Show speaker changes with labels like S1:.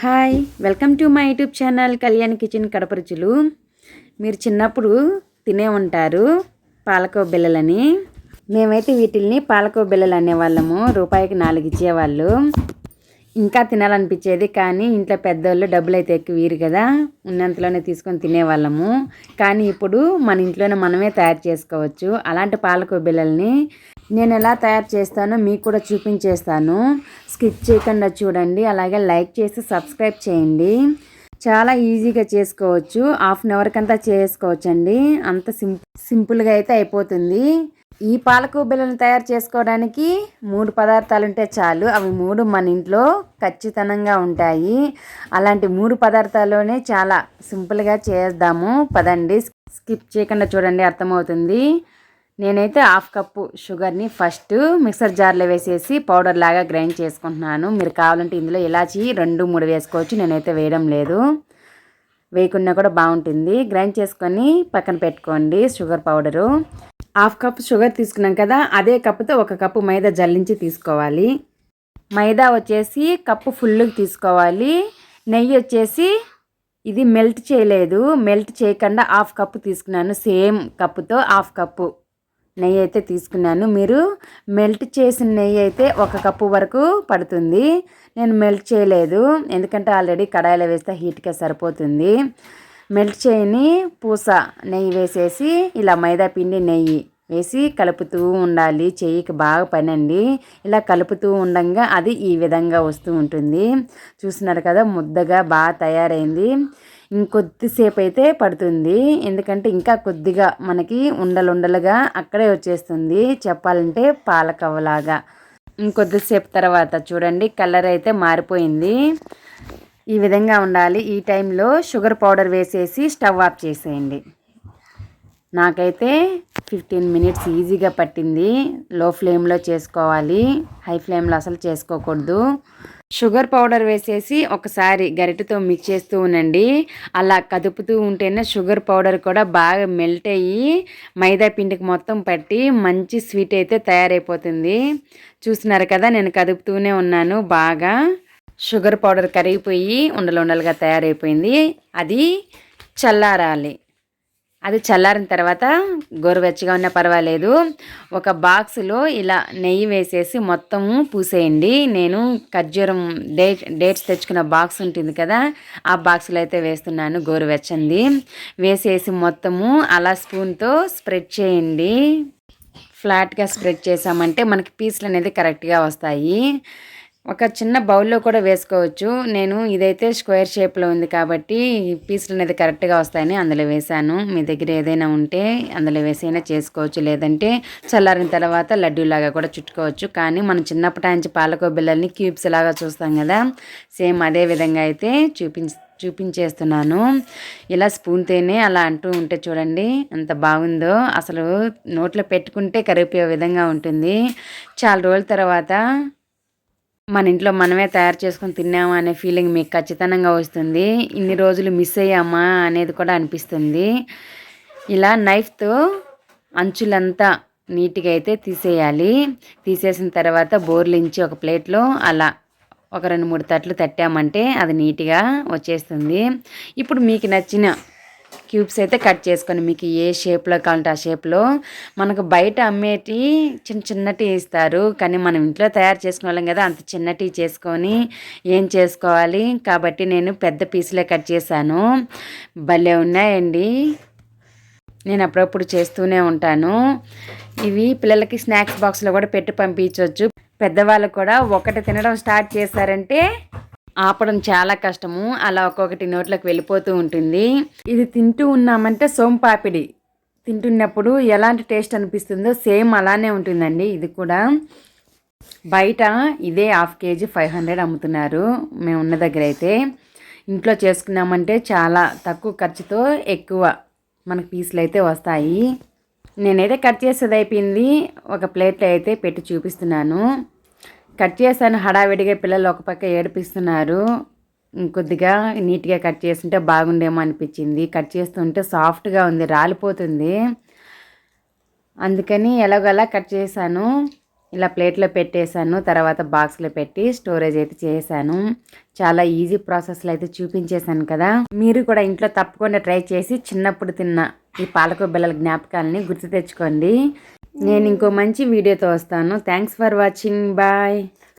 S1: Hi welcome to my YouTube channel Kalyan kitchen Kadapa రుచులు మీరు చిన్నప్పుడు తినే ఉంటారు పాలకో బిళ్ళలని. మేమైతే వీటిల్ని పాలకో బిళ్ళలు అనేవాళ్ళము రూపాయికి నాలుగు ఇచ్చేవాళ్ళు. ఇంకా తినాలనిపించేది కానీ ఇంట్లో పెద్దోళ్ళు డబ్బులు అయితే ఎక్కువ వీరు కదా ఉన్నంతలోనే తీసుకొని తినేవాళ్ళము. కానీ ఇప్పుడు మన ఇంట్లోనే మనమే తయారు చేసుకోవచ్చు. అలాంటి పాలకో బిళ్ళల్ని నేను ఎలా తయారు చేస్తానో మీకు కూడా చూపించేస్తాను. స్కిప్ చేయకుండా చూడండి. అలాగే లైక్ చేసి సబ్స్క్రైబ్ చేయండి. చాలా ఈజీగా చేసుకోవచ్చు. హాఫ్ అన్ అవర్కి అంతా చేసుకోవచ్చు అండి అంత సింప్ సింపుల్గా అయితే అయిపోతుంది. ఈ పాలకు బిళ్ళను తయారు చేసుకోవడానికి మూడు పదార్థాలు ఉంటే చాలు. అవి మూడు మన ఇంట్లో ఖచ్చితంగా ఉంటాయి. అలాంటి మూడు పదార్థాల్లోనే చాలా సింపుల్గా చేద్దాము. పదండి. స్కిప్ చేయకుండా చూడండి. అర్థమవుతుంది. నేనైతే హాఫ్ కప్పు షుగర్ని ఫస్ట్ మిక్సర్ జార్లో వేసేసి పౌడర్ లాగా గ్రైండ్ చేసుకుంటున్నాను. మీరు కావాలంటే ఇందులో ఇలాచి రెండు మూడు వేసుకోవచ్చు. నేనైతే వేయడం లేదు. వేయకుండా కూడా బాగుంటుంది. గ్రైండ్ చేసుకొని పక్కన పెట్టుకోండి sugar powder. Half cup sugar తీసుకున్నాం కదా అదే కప్పుతో ఒక కప్పు మైదా జల్లించి తీసుకోవాలి. మైదా వచ్చేసి కప్పు ఫుల్గా తీసుకోవాలి. నెయ్యి వచ్చేసి ఇది మెల్ట్ చేయలేదు. మెల్ట్ చేయకుండా హాఫ్ కప్పు తీసుకున్నాను. సేమ్ కప్పుతో హాఫ్ కప్పు. నెయ్యి అయితే తీసుకున్నాను. మీరు మెల్ట్ చేసిన నెయ్యి అయితే ఒక కప్పు వరకు పడుతుంది. నేను మెల్ట్ చేయలేదు. ఎందుకంటే ఆల్రెడీ కడాయిలో వేస్తే హీట్గా సరిపోతుంది. మెల్ట్ చేయని పూస నెయ్యి వేసేసి ఇలా మైదా పిండి నెయ్యి వేసి కలుపుతూ ఉండాలి. చెయ్యికి బాగా పనండి. ఇలా కలుపుతూ ఉండగా అది ఈ విధంగా వస్తూ ఉంటుంది. చూస్తున్నారు కదా ముద్దగా బాగా తయారైంది. ఇంకొద్దిసేపు అయితే పడుతుంది. ఎందుకంటే ఇంకా కొద్దిగా మనకి ఉండలుండలుగా అక్కడే వచ్చేస్తుంది. చెప్పాలంటే పాలకవ్వలాగా. ఇంకొద్దిసేపు తర్వాత చూడండి కలర్ అయితే మారిపోయింది. ఈ విధంగా ఉండాలి. ఈ టైంలో షుగర్ పౌడర్ వేసేసి స్టవ్ ఆఫ్ చేసేయండి. నాకైతే ఫిఫ్టీన్ మినిట్స్ ఈజీగా పట్టింది. లో ఫ్లేమ్లో చేసుకోవాలి. హై ఫ్లేమ్లో అసలు చేసుకోకూడదు. షుగర్ పౌడర్ వేసేసి ఒకసారి గరిటెతో మిక్స్ చేస్తూ ఉండండి. అలా కదుపుతూ ఉంటేనే షుగర్ పౌడర్ కూడా బాగా మెల్ట్ అయ్యి మైదా పిండికి మొత్తం పట్టి మంచి స్వీట్ అయితే తయారైపోతుంది. చూసినారు కదా నేను కదుపుతూనే ఉన్నాను బాగా. షుగర్ పౌడర్ కరిగిపోయి ఉండలు ఉండలుగా తయారైపోయింది. అది చల్లారాలి. అది చల్లారిన తర్వాత గోరువెచ్చగా ఉన్నా పర్వాలేదు. ఒక బాక్స్లో ఇలా నెయ్యి వేసేసి మొత్తము పూసేయండి. నేను ఖర్జూరం డేట్ డేట్స్ తెచ్చుకున్న బాక్స్ ఉంటుంది కదా ఆ బాక్స్లో అయితే వేస్తున్నాను గోరువెచ్చంది. వేసేసి మొత్తము అలా స్పూన్తో స్ప్రెడ్ చేయండి. ఫ్లాట్గా స్ప్రెడ్ చేసామంటే మనకి పీసులు అనేది కరెక్ట్గా వస్తాయి. ఒక చిన్న బౌల్లో కూడా వేసుకోవచ్చు. నేను ఇదైతే స్క్వేర్ షేప్లో ఉంది కాబట్టి పీసులు అనేది కరెక్ట్గా వస్తాయని అందులో వేసాను మీ దగ్గర ఏదైనా ఉంటే అందులో వేసైనా చేసుకోవచ్చు. లేదంటే చల్లారిన తర్వాత లడ్డూలాగా కూడా చుట్టుకోవచ్చు. కానీ మనం చిన్నప్పటి నుంచి పాలకో బిళ్ళల్ని క్యూబ్స్ లాగా చూస్తాం కదా సేమ్ అదే విధంగా అయితే చూపించ చూపించేస్తున్నాను. ఇలా స్పూన్తోనే అలా అంటూ ఉంటే చూడండి ఎంత బాగుందో. అసలు నోట్లో పెట్టుకుంటే కరిగిపోయే విధంగా ఉంటుంది. చాలా రోజుల తర్వాత మన ఇంట్లో మనమే తయారు చేసుకొని తిన్నామా అనే ఫీలింగ్ మీకు ఖచ్చితంగా వస్తుంది. ఇన్ని రోజులు మిస్ అయ్యామా అనేది కూడా అనిపిస్తుంది. ఇలా నైఫ్తో అంచులంతా నీట్గా అయితే తీసేయాలి. తీసేసిన తర్వాత బోర్లించి ఒక ప్లేట్లో అలా ఒక రెండు మూడు తట్లు తట్టామంటే అది నీట్గా వచ్చేస్తుంది. ఇప్పుడు మీకు నచ్చిన క్యూబ్స్ అయితే కట్ చేసుకొని మీకు ఏ షేప్లో కావాలంటే ఆ షేప్లో మనకు బయట అమ్మేటి చిన్న చిన్నటి ఇస్తారు. కానీ మనం ఇంట్లో తయారు చేసుకునే కదా అంత చిన్నటి చేసుకొని ఏం చేసుకోవాలి? కాబట్టి నేను పెద్ద పీసులే కట్ చేశాను. భలే ఉన్నాయండి. నేను అప్పుడప్పుడు చేస్తూనే ఉంటాను. ఇవి పిల్లలకి స్నాక్స్ బాక్స్లో కూడా పెట్టి పంపించవచ్చు పెద్దవాళ్ళు కూడా ఒకటి తినడం స్టార్ట్ చేశారంటే ఆపడం చాలా కష్టము. అలా ఒక్కొక్కటి నోట్లోకి వెళ్ళిపోతూ ఉంటుంది. ఇది తింటూ ఉన్నామంటే సోంపాపిడి. తింటున్నప్పుడు ఎలాంటి టేస్ట్ అనిపిస్తుందో సేమ్ అలానే ఉంటుందండి ఇది కూడా. బయట ఇదే హాఫ్ కేజీ ఫైవ్ హండ్రెడ్ అమ్ముతున్నారు మేము ఉన్న దగ్గర అయితే. ఇంట్లో చేసుకున్నామంటే చాలా తక్కువ ఖర్చుతో ఎక్కువ మనకు పీసులు అయితే వస్తాయి. నేనైతే కట్ చేసేది అయిపోయింది. ఒక ప్లేట్లో అయితే పెట్టి చూపిస్తున్నాను. కట్ చేశాను హడావిడిగా పిల్లలు ఒక పక్క ఏడిపిస్తున్నారు. కొద్దిగా నీట్గా కట్ చేస్తుంటే బాగుండేమో అనిపించింది. కట్ చేస్తుంటే సాఫ్ట్గా ఉంది రాలిపోతుంది. అందుకని ఎలాగోలా కట్ చేశాను. ఇలా ప్లేట్లో పెట్టేశాను తర్వాత బాక్స్లో పెట్టి స్టోరేజ్ అయితే చేశాను. చాలా ఈజీ ప్రాసెస్లో అయితే చూపించేశాను కదా. మీరు కూడా ఇంట్లో తప్పకుండా ట్రై చేసి చిన్నప్పుడు తిన్న ఈ పాలకో బిళ్ళల జ్ఞాపకాలని గుర్తు తెచ్చుకోండి. నేను ఇంకో మంచి వీడియోతో వస్తాను. Thanks for watching bye